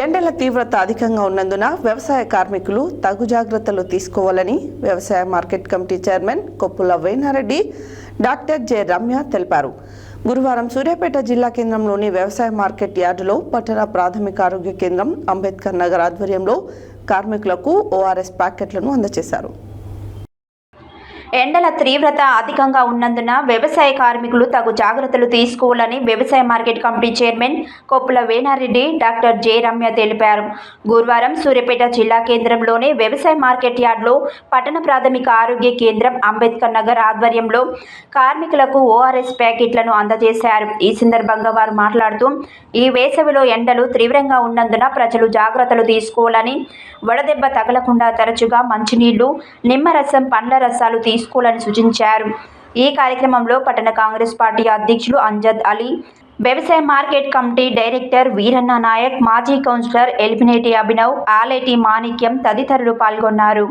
ఎండల తీవ్రత అధికంగా ఉన్నందున వ్యవసాయ కార్మికులు తగు జాగ్రత్తలు తీసుకోవాలని వ్యవసాయ market committee chairman Koppula Venareddy doctor J Ramya తెలిపారు. గురువారం సూర్యాపేట జిల్లా కేంద్రంలోని వ్యవసాయ మార్కెట్ యార్డులో పట్టణ ప్రాథమిక ఆరోగ్య కేంద్రం అంబేద్కర్ నగర్ ఆధ్వర్యంలో కార్మికులకు ఓఆర్ఎస్ ప్యాకెట్లను అందజేశారు. ఎండల తీవ్రత అధికంగా ఉన్నందున వ్యవసాయ కార్మికులు తగు జాగ్రత్తలు తీసుకోవాలని వ్యవసాయ market committee chairman Koppula Venareddy doctor J Ramya తెలిపారు. గురువారం సూర్యాపేట జిల్లా కేంద్రంలోని వ్యవసాయ మార్కెట్ యార్డ్లో పట్టణ ప్రాథమిక ఆరోగ్య కేంద్రం అంబేద్కర్ నగర్ ఆధ్వర్యంలో కార్మికులకు ఓఆర్ఎస్ ప్యాకెట్లను అందజేశారు. ఈ సందర్భంగా వారు మాట్లాడుతూ ఈ వేసవిలో ఎండలు తీవ్రంగా ఉన్నందున ప్రజలు జాగ్రత్తలు తీసుకోవాలని వడదెబ్బ తగలకుండా తరచుగా మంచినీళ్ళు నిమ్మరసం పండ్ల రసాలు తీసుకోవాలని సూచించారు. ఈ కార్యక్రమంలో పట్టణ కాంగ్రెస్ పార్టీ అధ్యక్షులు అంజద్ అలీ వ్యవసాయ market committee director Veeranna Naik మాజీ కౌన్సిలర్ ఎలిమినేటి అభినవ్ ఆలేటి మాణిక్యం తదితరులు పాల్గొన్నారు.